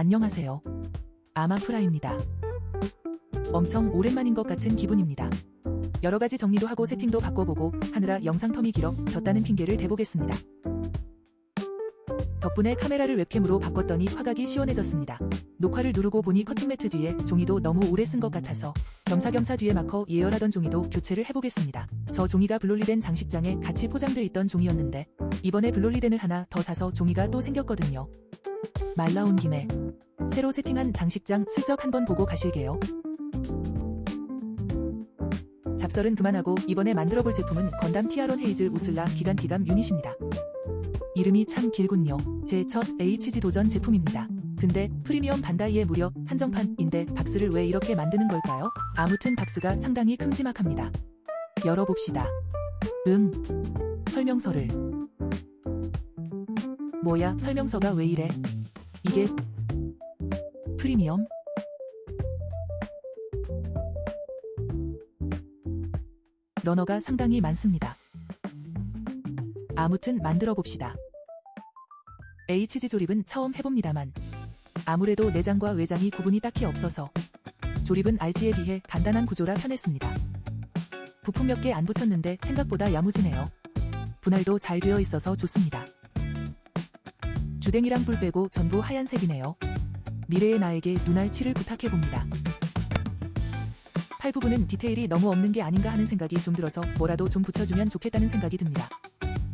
안녕하세요. 아마프라입니다. 엄청 오랜만인 것 같은 기분입니다. 여러 가지 정리도 하고 세팅도 바꿔보고 하느라 영상 텀이 길어 졌다는 핑계를 대보겠습니다. 덕분에 카메라를 웹캠으로 바꿨더니 화각이 시원해졌습니다. 녹화를 누르고 보니 커팅 매트 뒤에 종이도 너무 오래 쓴 것 같아서 겸사겸사 뒤에 마커 예열하던 종이도 교체를 해보겠습니다. 저 종이가 블롤리덴 장식장에 같이 포장돼 있던 종이였는데 이번에 블롤리덴을 하나 더 사서 종이가 또 생겼거든요. 말 나온 김에 새로 세팅한 장식장 슬쩍 한번 보고 가실게요. 잡설은 그만하고 이번에 만들어볼 제품은 건담 티아론 헤이즐 우슬라 기간티감 유닛입니다. 이름이 참 길군요. 제 첫 HG 도전 제품입니다. 근데 프리미엄 반다이의 무려 한정판인데 박스를 왜 이렇게 만드는 걸까요? 아무튼 박스가 상당히 큼지막합니다. 열어봅시다. 응. 설명서를. 뭐야, 설명서가 왜 이래? 이게 프리미엄? 러너가 상당히 많습니다. 아무튼 만들어 봅시다. HG 조립은 처음 해봅니다만 아무래도 내장과 외장이 구분이 딱히 없어서 조립은 RG에 비해 간단한 구조라 편했습니다. 부품 몇 개 안 붙였는데 생각보다 야무지네요. 분할도 잘 되어 있어서 좋습니다. 주댕이랑 뿔 빼고 전부 하얀색이네요. 미래의 나에게 눈알 칠을 부탁해봅니다. 팔 부분은 디테일이 너무 없는 게 아닌가 하는 생각이 좀 들어서 뭐라도 좀 붙여주면 좋겠다는 생각이 듭니다.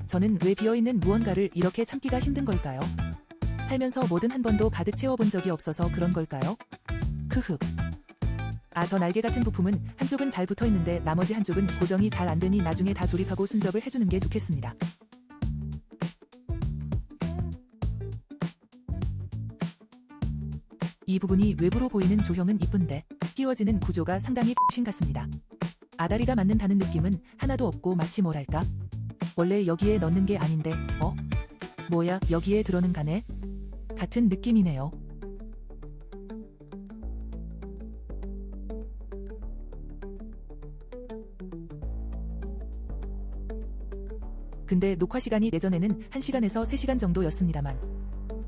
저는 왜 비어있는 무언가를 이렇게 참기가 힘든 걸까요? 살면서 뭐든 한 번도 가득 채워본 적이 없어서 그런 걸까요? 크흡. 아, 저 날개 같은 부품은 한쪽은 잘 붙어 있는데 나머지 한쪽은 고정이 잘 안 되니 나중에 다 조립하고 순접을 해주는 게 좋겠습니다. 이 부분이 외부로 보이는 조형은 이쁜데 끼워지는 구조가 상당히 신 같습니다. 아다리가 맞는다는 느낌은 하나도 없고 마치 뭐랄까? 원래 여기에 넣는 게 아닌데, 어? 뭐야, 여기에 들어는 가네? 같은 느낌이네요. 근데 녹화 시간이 예전에는 1시간에서 3시간 정도였습니다만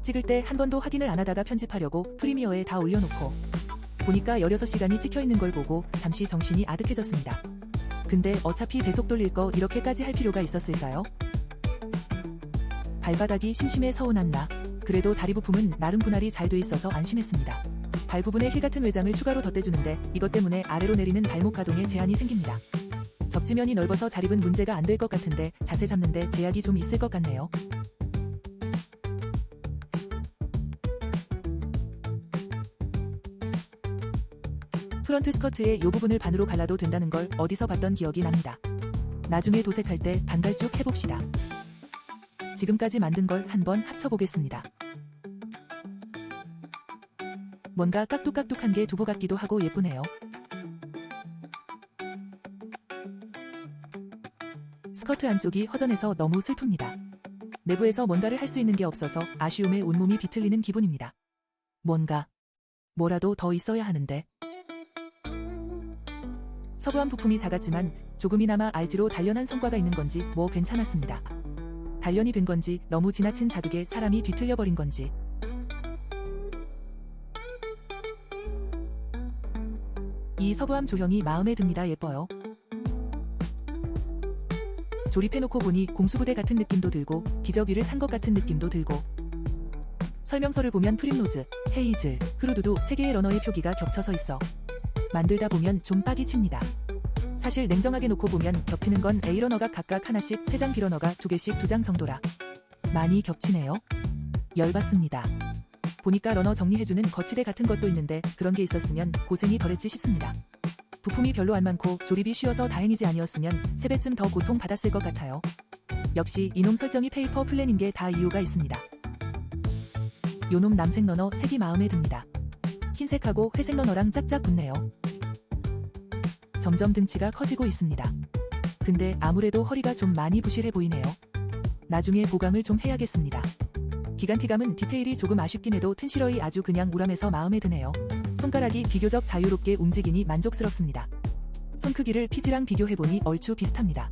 찍을 때 한 번도 확인을 안 하다가 편집하려고 프리미어에 다 올려놓고 보니까 16시간이 찍혀 있는 걸 보고 잠시 정신이 아득해졌습니다. 근데 어차피 배속 돌릴 거 이렇게까지 할 필요가 있었을까요? 발바닥이 심심해 서운한 나. 그래도 다리 부품은 나름 분할이 잘 돼 있어서 안심했습니다. 발 부분에 힐 같은 외장을 추가로 덧대주는데 이것 때문에 아래로 내리는 발목 가동에 제한이 생깁니다. 접지면이 넓어서 자립은 문제가 안 될 것 같은데 자세 잡는데 제약이 좀 있을 것 같네요. 프런트 스커트의 요 부분을 반으로 갈라도 된다는 걸 어디서 봤던 기억이 납니다. 나중에 도색할 때 반갈쭉 해봅시다. 지금까지 만든 걸 한번 합쳐보겠습니다. 뭔가 깍둑깍둑한 게 두부 같기도 하고 예쁘네요. 스커트 안쪽이 허전해서 너무 슬픕니다. 내부에서 뭔가를 할 수 있는 게 없어서 아쉬움에 온몸이 비틀리는 기분입니다. 뭔가, 뭐라도 더 있어야 하는데. 서부한 부품이 작았지만 조금이나마 RG로 단련한 성과가 있는 건지 뭐 괜찮았습니다. 단련이 된 건지 너무 지나친 자극에 사람이 뒤틀려 버린 건지. 이 서부함 조형이 마음에 듭니다. 예뻐요. 조립해놓고 보니 공수부대 같은 느낌도 들고 기저귀를 찬것 같은 느낌도 들고 설명서를 보면 프림로즈, 헤이즐, 흐루두두 3개의 러너의 표기가 겹쳐서 있어 만들다 보면 좀 빡이 칩니다. 사실 냉정하게 놓고 보면 겹치는 건 A러너가 각각 하나씩 3장 B러너가 2개씩 2장 정도라 많이 겹치네요. 열받습니다. 보니까 러너 정리해주는 거치대 같은 것도 있는데 그런 게 있었으면 고생이 덜했지 싶습니다. 부품이 별로 안 많고 조립이 쉬워서 다행이지 아니었으면 3배쯤 더 고통 받았을 것 같아요. 역시 이놈 설정이 페이퍼 플랜인 게 다 이유가 있습니다. 요놈 남색 러너 색이 마음에 듭니다. 흰색하고 회색 러너랑 짝짝 붙네요. 점점 등치가 커지고 있습니다. 근데 아무래도 허리가 좀 많이 부실해 보이네요. 나중에 보강을 좀 해야겠습니다. 기간티감은 디테일이 조금 아쉽긴 해도 튼실어이 아주 그냥 우람해서 마음에 드네요. 손가락이 비교적 자유롭게 움직이니 만족스럽습니다. 손 크기를 피지랑 비교해보니 얼추 비슷합니다.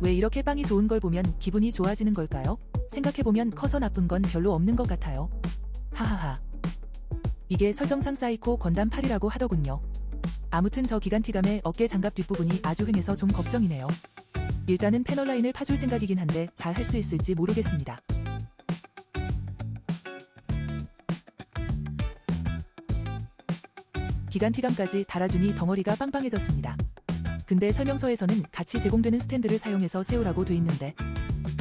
왜 이렇게 빵이 좋은 걸 보면 기분이 좋아지는 걸까요? 생각해보면 커서 나쁜 건 별로 없는 것 같아요. 하하하. 이게 설정상 사이코 건담 8이라고 하더군요. 아무튼 저 기간티감의 어깨 장갑 뒷부분이 아주 휑해서 좀 걱정이네요. 일단은 패널 라인을 파줄 생각이긴 한데 잘 할 수 있을지 모르겠습니다. 기간티감까지 달아주니 덩어리가 빵빵해졌습니다. 근데 설명서에서는 같이 제공되는 스탠드를 사용해서 세우라고 돼 있는데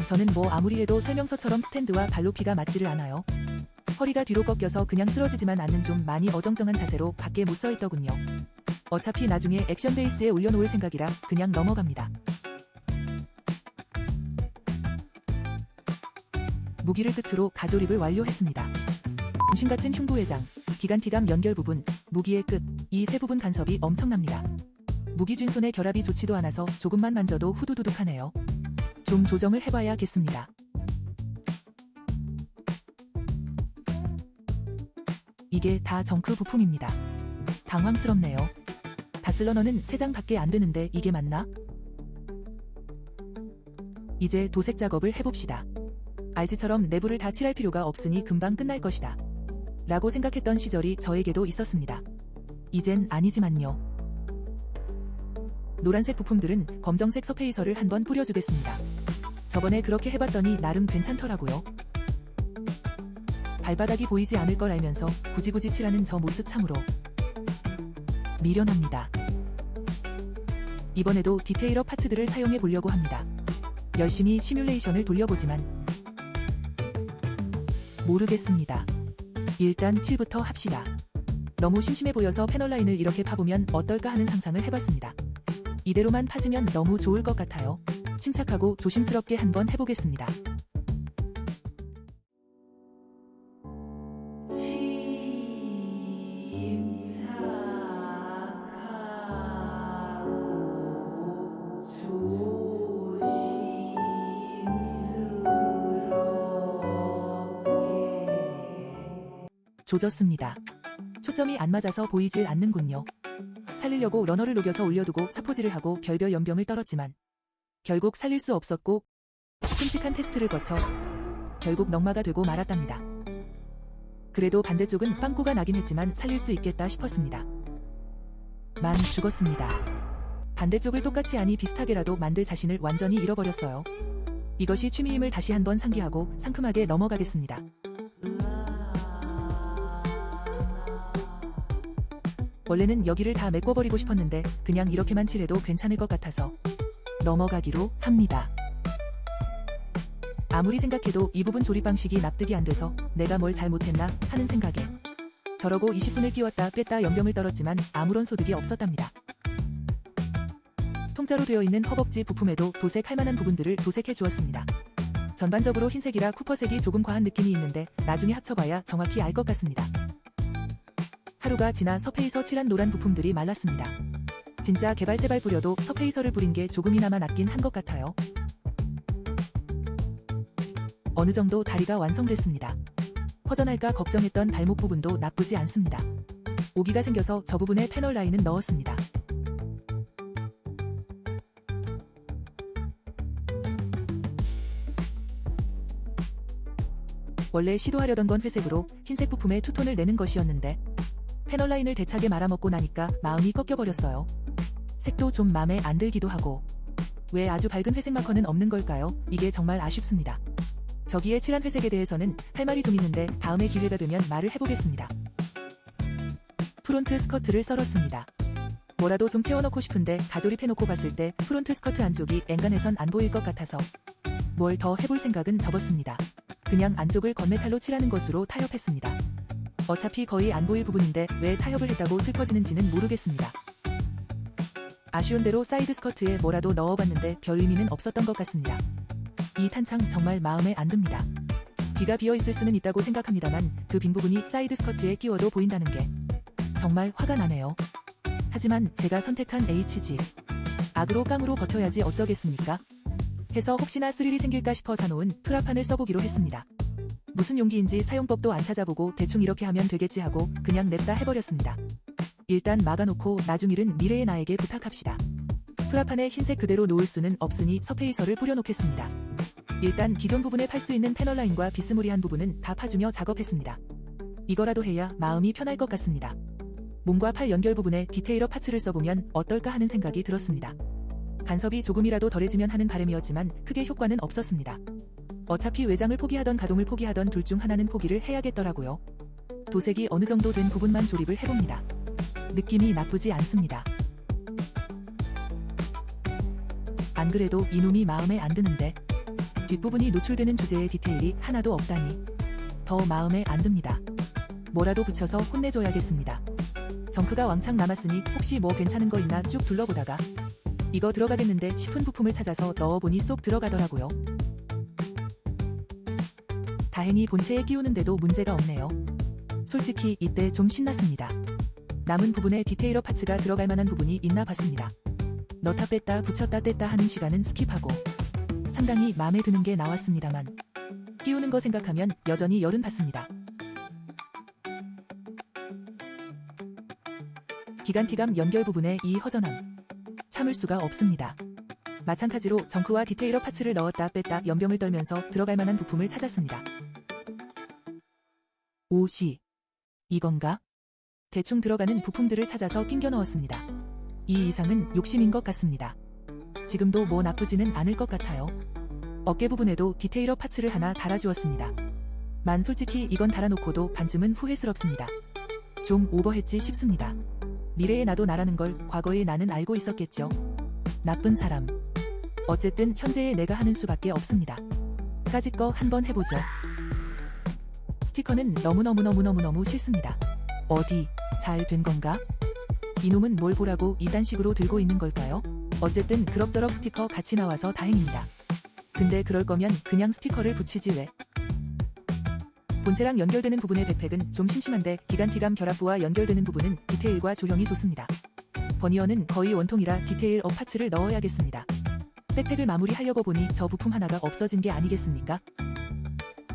저는 뭐 아무리 해도 설명서처럼 스탠드와 발로피가 맞지를 않아요. 허리가 뒤로 꺾여서 그냥 쓰러지지만 않는 좀 많이 어정쩡한 자세로 밖에 못 서 있더군요. 어차피 나중에 액션 베이스에 올려놓을 생각이라 그냥 넘어갑니다. 무기를 끝으로 가조립을 완료했습니다. 중심 같은 흉부회장, 기간티감 연결 부분, 무기의 끝, 이 세 부분 간섭이 엄청납니다. 무기 준손의 결합이 좋지도 않아서 조금만 만져도 후두두둑하네요. 좀 조정을 해봐야겠습니다. 이게 다 정크 부품입니다. 당황스럽네요. 다슬러너는 3장 밖에 안 되는데 이게 맞나? 이제 도색 작업을 해봅시다. 알지처럼 내부를 다 칠할 필요가 없으니 금방 끝날 것이다. 라고 생각했던 시절이 저에게도 있었습니다. 이젠 아니지만요. 노란색 부품들은 검정색 서페이서를 한번 뿌려주겠습니다. 저번에 그렇게 해봤더니 나름 괜찮더라고요. 발바닥이 보이지 않을 걸 알면서 굳이 굳이 칠하는 저 모습 참으로 미련합니다. 이번에도 디테일러 파츠들을 사용해 보려고 합니다. 열심히 시뮬레이션을 돌려보지만 모르겠습니다. 일단 7부터 합시다. 너무 심심해 보여서 패널 라인을 이렇게 파보면 어떨까 하는 상상을 해봤습니다. 이대로만 파지면 너무 좋을 것 같아요. 침착하고 조심스럽게 한번 해보겠습니다. 조졌습니다. 초점이 안 맞아서 보이질 않는군요. 살리려고 러너를 녹여서 올려두고 사포질을 하고 별별 연병을 떨었지만 결국 살릴 수 없었고 끔찍한 테스트를 거쳐 결국 넉마가 되고 말았답니다. 그래도 반대쪽은 빵꾸가 나긴 했지만 살릴 수 있겠다 싶었습니다. 만 죽었습니다. 반대쪽을 똑같이 아니 비슷하게라도 만들 자신을 완전히 잃어버렸어요. 이것이 취미임을 다시 한번 상기하고 상큼하게 넘어가겠습니다. 원래는 여기를 다 메꿔버리고 싶었는데 그냥 이렇게만 칠해도 괜찮을 것 같아서 넘어가기로 합니다. 아무리 생각해도 이 부분 조립 방식이 납득이 안 돼서 내가 뭘 잘못했나 하는 생각에 저러고 20분을 끼웠다 뺐다 연병을 떨었지만 아무런 소득이 없었답니다. 통짜로 되어 있는 허벅지 부품에도 도색할 만한 부분들을 도색해 주었습니다. 전반적으로 흰색이라 쿠퍼색이 조금 과한 느낌이 있는데 나중에 합쳐봐야 정확히 알 것 같습니다. 하루가 지나 서페이서 칠한 노란 부품들이 말랐습니다. 진짜 개발세발 뿌려도 서페이서를 뿌린 게 조금이나마 낫긴 한 것 같아요. 어느 정도 다리가 완성됐습니다. 허전할까 걱정했던 발목 부분도 나쁘지 않습니다. 오기가 생겨서 저 부분에 패널 라인은 넣었습니다. 원래 시도하려던 건 회색으로 흰색 부품에 투톤을 내는 것이었는데 패널 라인을 대차게 말아먹고 나니까 마음이 꺾여버렸어요. 색도 좀 맘에 안 들기도 하고 왜 아주 밝은 회색 마커는 없는 걸까요? 이게 정말 아쉽습니다. 저기에 칠한 회색에 대해서는 할 말이 좀 있는데 다음에 기회가 되면 말을 해보겠습니다. 프론트 스커트를 썰었습니다. 뭐라도 좀 채워넣고 싶은데 가조립해놓고 봤을 때 프론트 스커트 안쪽이 앵간해선 안 보일 것 같아서 뭘 더 해볼 생각은 접었습니다. 그냥 안쪽을 건메탈로 칠하는 것으로 타협했습니다. 어차피 거의 안 보일 부분인데 왜 타협을 했다고 슬퍼지는지는 모르겠습니다. 아쉬운 대로 사이드 스커트에 뭐라도 넣어봤는데 별 의미는 없었던 것 같습니다. 이 탄창 정말 마음에 안 듭니다. 귀가 비어 있을 수는 있다고 생각합니다만 그 빈 부분이 사이드 스커트에 끼워도 보인다는 게 정말 화가 나네요. 하지만 제가 선택한 HG 악으로 깡으로 버텨야지 어쩌겠습니까? 해서 혹시나 스릴이 생길까 싶어 사놓은 프라판을 써보기로 했습니다. 무슨 용기인지 사용법도 안 찾아보고 대충 이렇게 하면 되겠지 하고 그냥 냅다 해버렸습니다. 일단 막아놓고 나중 일은 미래의 나에게 부탁합시다. 프라판에 흰색 그대로 놓을 수는 없으니 서페이서를 뿌려놓겠습니다. 일단 기존 부분에 팔 수 있는 패널 라인과 비스무리한 부분은 다 파주며 작업했습니다. 이거라도 해야 마음이 편할 것 같습니다. 몸과 팔 연결 부분에 디테일러 파츠를 써보면 어떨까 하는 생각이 들었습니다. 간섭이 조금이라도 덜해지면 하는 바람이었지만 크게 효과는 없었습니다. 어차피 외장을 포기하던 가동을 포기하던 둘 중 하나는 포기를 해야겠더라고요. 도색이 어느 정도 된 부분만 조립을 해봅니다. 느낌이 나쁘지 않습니다. 안 그래도 이놈이 마음에 안 드는데 뒷부분이 노출되는 주제의 디테일이 하나도 없다니 더 마음에 안 듭니다. 뭐라도 붙여서 혼내줘야겠습니다. 정크가 왕창 남았으니 혹시 뭐 괜찮은 거 있나 쭉 둘러보다가 이거 들어가겠는데 싶은 부품을 찾아서 넣어보니 쏙 들어가더라고요. 다행히 본체에 끼우는데도 문제가 없네요. 솔직히 이때 좀 신났습니다. 남은 부분에 디테일러 파츠가 들어갈 만한 부분이 있나 봤습니다. 넣다 뺐다 붙였다 뗐다 하는 시간은 스킵하고 상당히 마음에 드는 게 나왔습니다만 끼우는 거 생각하면 여전히 열은 받습니다. 기간티감 연결 부분의 이 허전함 참을 수가 없습니다. 마찬가지로 정크와 디테일러 파츠를 넣었다 뺐다 연병을 떨면서 들어갈 만한 부품을 찾았습니다. 오시 이건가? 대충 들어가는 부품들을 찾아서 낑겨 넣었습니다. 이 이상은 욕심인 것 같습니다. 지금도 뭐 나쁘지는 않을 것 같아요. 어깨 부분에도 디테일러 파츠를 하나 달아주었습니다. 만 솔직히 이건 달아놓고도 반쯤은 후회스럽습니다. 좀 오버했지 싶습니다. 미래의 나도 나라는 걸 과거의 나는 알고 있었겠죠. 나쁜 사람. 어쨌든 현재의 내가 하는 수밖에 없습니다. 까짓 거 한번 해보죠. 스티커는 너무너무너무너무너무 싫습니다. 어디, 잘 된 건가? 이놈은 뭘 보라고 이딴 식으로 들고 있는 걸까요? 어쨌든 그럭저럭 스티커 같이 나와서 다행입니다. 근데 그럴 거면 그냥 스티커를 붙이지 왜? 본체랑 연결되는 부분의 백팩은 좀 심심한데 기간티감 결합부와 연결되는 부분은 디테일과 조형이 좋습니다. 버니어는 거의 원통이라 디테일 업 파츠를 넣어야겠습니다. 백팩을 마무리하려고 보니 저 부품 하나가 없어진 게 아니겠습니까?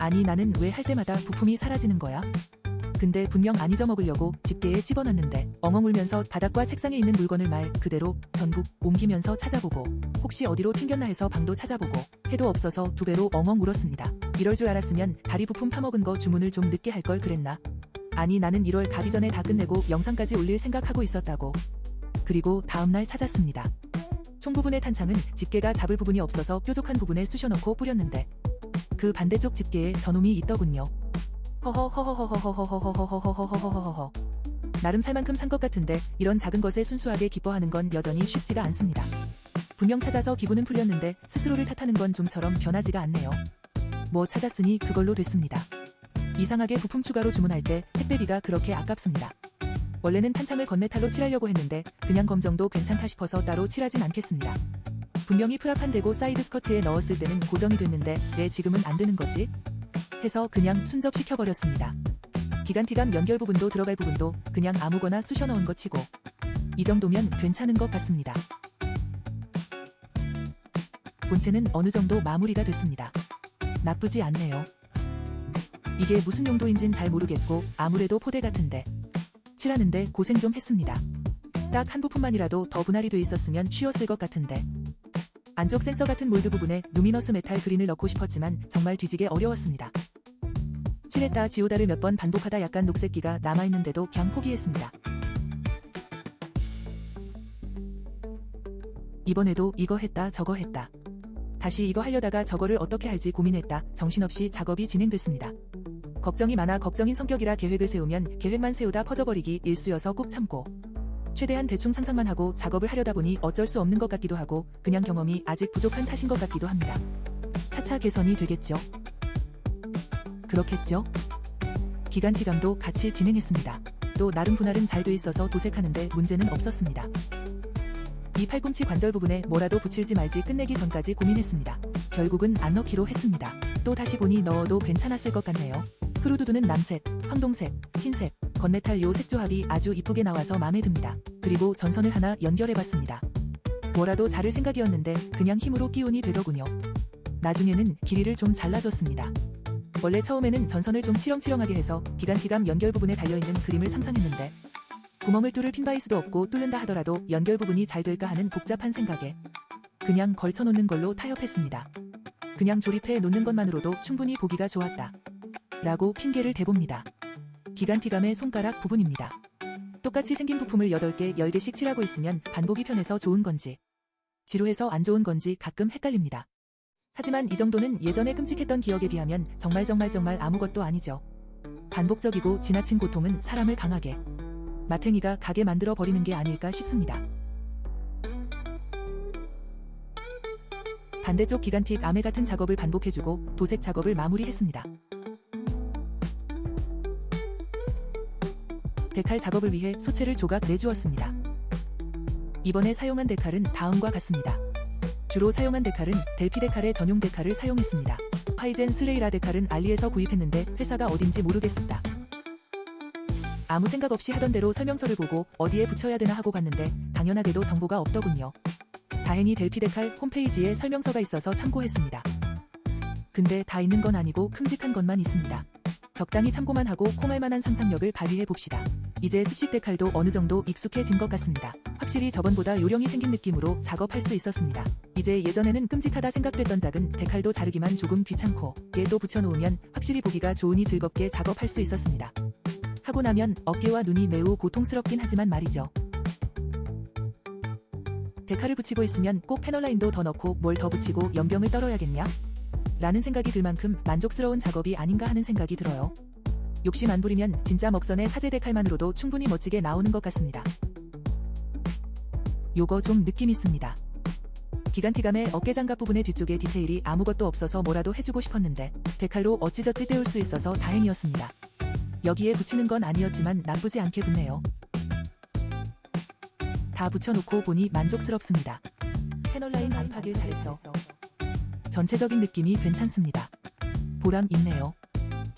아니 나는 왜 할 때마다 부품이 사라지는 거야? 근데 분명 안 잊어먹으려고 집게에 집어넣는데 엉엉 울면서 바닥과 책상에 있는 물건을 말 그대로 전부 옮기면서 찾아보고 혹시 어디로 튕겼나 해서 방도 찾아보고 해도 없어서 두 배로 엉엉 울었습니다. 이럴 줄 알았으면 다리 부품 파먹은 거 주문을 좀 늦게 할 걸 그랬나? 아니 나는 1월 가기 전에 다 끝내고 영상까지 올릴 생각하고 있었다고. 그리고 다음날 찾았습니다. 총 부분의 탄창은 집게가 잡을 부분이 없어서 뾰족한 부분에 쑤셔넣고 뿌렸는데 그 반대쪽 집게에 저놈이 있더군요. 허허허허허허허허허허허허허허허허허허 나름 살 만큼 산것 같은데 이런 작은 것에 순수하게 기뻐하는 건 여전히 쉽지가 않습니다. 분명 찾아서 기분은 풀렸는데 스스로를 탓하는 건 좀처럼 변하지가 않네요. 뭐 찾았으니 그걸로 됐습니다. 이상하게 부품 추가로 주문할 때 택배비가 그렇게 아깝습니다. 원래는 탄창을 건메탈로 칠하려고 했는데 그냥 검정도 괜찮다 싶어서 따로 칠하진 않겠습니다. 분명히 프라판 되고 사이드 스커트에 넣었을 때는 고정이 됐는데 왜 지금은 안 되는 거지? 해서 그냥 순접시켜버렸습니다. 기간티감 연결 부분도 들어갈 부분도 그냥 아무거나 쑤셔 넣은 것 치고 이 정도면 괜찮은 것 같습니다. 본체는 어느 정도 마무리가 됐습니다. 나쁘지 않네요. 이게 무슨 용도인진 잘 모르겠고 아무래도 포대 같은데 칠하는데 고생 좀 했습니다. 딱 한 부품만이라도 더 분할이 돼 있었으면 쉬웠을 것 같은데 안쪽 센서 같은 몰드 부분에 루미너스 메탈 그린을 넣고 싶었지만 정말 뒤지게 어려웠습니다. 칠했다 지우다를 몇 번 반복하다 약간 녹색기가 남아있는데도 그냥 포기했습니다. 이번에도 이거 했다 저거 했다. 다시 이거 하려다가 저거를 어떻게 할지 고민했다 정신없이 작업이 진행됐습니다. 걱정이 많아 걱정인 성격이라 계획을 세우면 계획만 세우다 퍼져버리기 일수여서 꾹 참고 최대한 대충 상상만 하고 작업을 하려다 보니 어쩔 수 없는 것 같기도 하고 그냥 경험이 아직 부족한 탓인 것 같기도 합니다. 차차 개선이 되겠죠? 그렇겠죠? 기간티감도 같이 진행했습니다. 또 나름 분할은 잘 돼 있어서 도색하는데 문제는 없었습니다. 이 팔꿈치 관절 부분에 뭐라도 붙일지 말지 끝내기 전까지 고민했습니다. 결국은 안 넣기로 했습니다. 또 다시 보니 넣어도 괜찮았을 것 같네요. 크루두두는 남색, 황동색, 흰색, 건메탈 요 색조합이 아주 이쁘게 나와서 마음에 듭니다. 그리고 전선을 하나 연결해봤습니다. 뭐라도 자를 생각이었는데 그냥 힘으로 끼운이 되더군요. 나중에는 길이를 좀 잘라줬습니다. 원래 처음에는 전선을 좀 치렁치렁하게 해서 기간티감 연결 부분에 달려있는 그림을 상상했는데 구멍을 뚫을 핀바이스도 없고 뚫는다 하더라도 연결 부분이 잘 될까 하는 복잡한 생각에 그냥 걸쳐놓는 걸로 타협했습니다. 그냥 조립해 놓는 것만으로도 충분히 보기가 좋았다. 라고 핑계를 대봅니다. 기간티감의 손가락 부분입니다. 똑같이 생긴 부품을 8개, 10개씩 칠하고 있으면 반복이 편해서 좋은 건지, 지루해서 안 좋은 건지 가끔 헷갈립니다. 하지만 이 정도는 예전에 끔찍했던 기억에 비하면 정말 정말 정말 아무것도 아니죠. 반복적이고 지나친 고통은 사람을 강하게 마탱이가 가게 만들어 버리는 게 아닐까 싶습니다. 반대쪽 기간틱 아메 같은 작업을 반복해주고 도색 작업을 마무리했습니다. 데칼 작업을 위해 소체를 조각 내주었습니다. 이번에 사용한 데칼은 다음과 같습니다. 주로 사용한 데칼은 델피 데칼의 전용 데칼을 사용했습니다. 파이젠 슬레이라 데칼은 알리에서 구입했는데 회사가 어딘지 모르겠습니다. 아무 생각 없이 하던 대로 설명서를 보고 어디에 붙여야 되나 하고 봤는데 당연하게도 정보가 없더군요. 다행히 델피 데칼 홈페이지에 설명서가 있어서 참고했습니다. 근데 다 있는 건 아니고 큼직한 것만 있습니다. 적당히 참고만 하고 콩할 만한 상상력을 발휘해 봅시다. 이제 습식 데칼도 어느 정도 익숙해진 것 같습니다. 확실히 저번보다 요령이 생긴 느낌으로 작업할 수 있었습니다. 이제 예전에는 끔찍하다 생각됐던 작은 데칼도 자르기만 조금 귀찮고 얘도 붙여놓으면 확실히 보기가 좋으니 즐겁게 작업할 수 있었습니다. 하고 나면 어깨와 눈이 매우 고통스럽긴 하지만 말이죠. 데칼을 붙이고 있으면 꼭 패널라인도 더 넣고 뭘 더 붙이고 연병을 떨어야겠냐? 라는 생각이 들 만큼 만족스러운 작업이 아닌가 하는 생각이 들어요. 욕심 안 부리면 진짜 먹선의 사제 데칼만으로도 충분히 멋지게 나오는 것 같습니다. 요거 좀 느낌 있습니다. 기간티감의 어깨장갑 부분의 뒤쪽에 디테일이 아무것도 없어서 뭐라도 해주고 싶었는데 데칼로 어찌저찌 때울 수 있어서 다행이었습니다. 여기에 붙이는 건 아니었지만 나쁘지 않게 붙네요. 다 붙여놓고 보니 만족스럽습니다. 패널 라인 안팎을 잘했어. 전체적인 느낌이 괜찮습니다. 보람 있네요.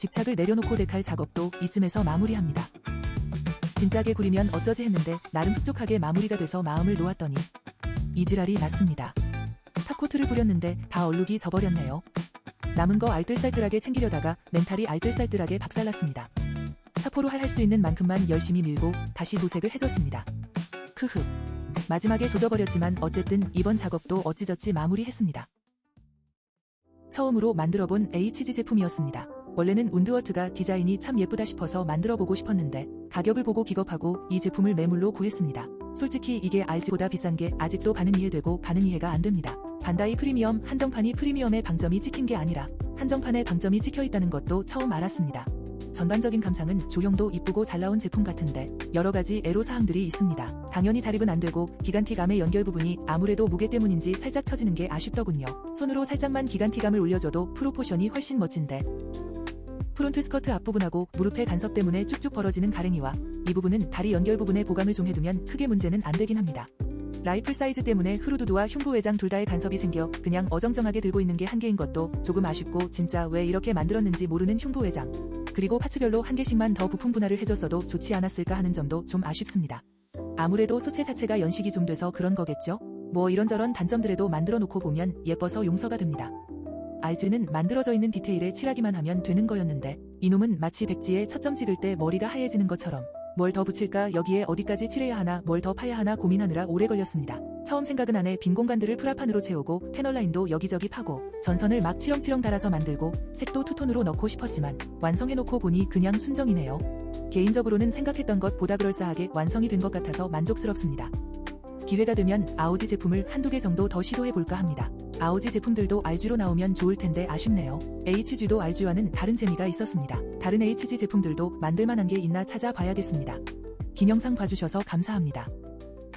집착을 내려놓고 데칼 작업도 이쯤에서 마무리합니다. 진작에 구리면 어쩌지 했는데 나름 흡족하게 마무리가 돼서 마음을 놓았더니 이지랄이 났습니다. 탑코트를 뿌렸는데 다 얼룩이 져버렸네요. 남은 거 알뜰살뜰하게 챙기려다가 멘탈이 알뜰살뜰하게 박살났습니다. 사포로 할 수 있는 만큼만 열심히 밀고 다시 도색을 해줬습니다. 크흐. 마지막에 조져버렸지만 어쨌든 이번 작업도 어찌저찌 마무리했습니다. 처음으로 만들어본 HG 제품이었습니다. 원래는 운드워트가 디자인이 참 예쁘다 싶어서 만들어보고 싶었는데 가격을 보고 기겁하고 이 제품을 매물로 구했습니다. 솔직히 이게 RG보다 비싼 게 아직도 반은 이해되고 반은 이해가 안 됩니다. 반다이 프리미엄 한정판이 프리미엄의 방점이 찍힌 게 아니라 한정판에 방점이 찍혀 있다는 것도 처음 알았습니다. 전반적인 감상은 조형도 이쁘고 잘 나온 제품 같은데 여러 가지 애로사항들이 있습니다. 당연히 자립은 안 되고 기간티감의 연결 부분이 아무래도 무게 때문인지 살짝 처지는 게 아쉽더군요. 손으로 살짝만 기간티감을 올려줘도 프로포션이 훨씬 멋진데 프론트 스커트 앞부분하고 무릎의 간섭 때문에 쭉쭉 벌어지는 가랭이와 이 부분은 다리 연결 부분에 보강을 좀 해두면 크게 문제는 안 되긴 합니다. 라이플 사이즈 때문에 흐루두두와 흉부 외장 둘 다의 간섭이 생겨 그냥 어정쩡하게 들고 있는 게 한계인 것도 조금 아쉽고 진짜 왜 이렇게 만들었는지 모르는 흉부 외장. 그리고 파츠별로 한 개씩만 더 부품 분할을 해줬어도 좋지 않았을까 하는 점도 좀 아쉽습니다. 아무래도 소체 자체가 연식이 좀 돼서 그런 거겠죠? 뭐 이런저런 단점들에도 만들어 놓고 보면 예뻐서 용서가 됩니다. 알즈는 만들어져 있는 디테일에 칠하기만 하면 되는 거였는데 이놈은 마치 백지에 첫점 찍을 때 머리가 하얘지는 것처럼 뭘 더 붙일까 여기에 어디까지 칠해야 하나 뭘 더 파야 하나 고민하느라 오래 걸렸습니다. 처음 생각은 안에 빈 공간들을 프라판으로 채우고 패널 라인도 여기저기 파고 전선을 막 치렁치렁 달아서 만들고 색도 투톤으로 넣고 싶었지만 완성해놓고 보니 그냥 순정이네요. 개인적으로는 생각했던 것보다 그럴싸하게 완성이 된 것 같아서 만족스럽습니다. 기회가 되면 아오지 제품을 한두 개 정도 더 시도해볼까 합니다. 아오지 제품들도 RG로 나오면 좋을 텐데 아쉽네요. HG도 RG와는 다른 재미가 있었습니다. 다른 HG 제품들도 만들만한 게 있나 찾아봐야겠습니다. 긴 영상 봐주셔서 감사합니다.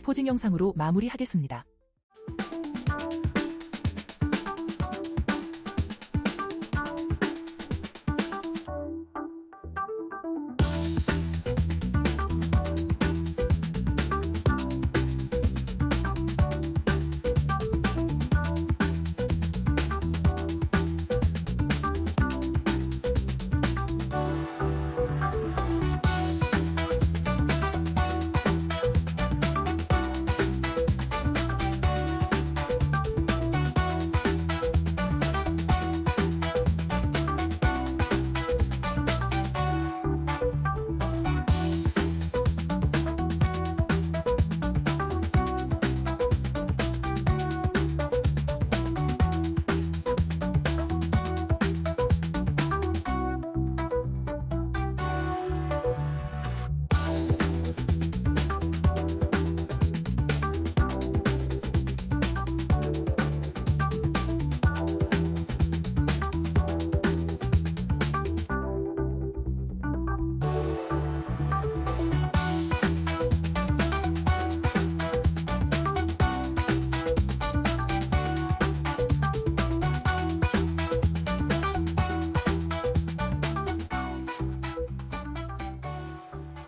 포징 영상으로 마무리하겠습니다.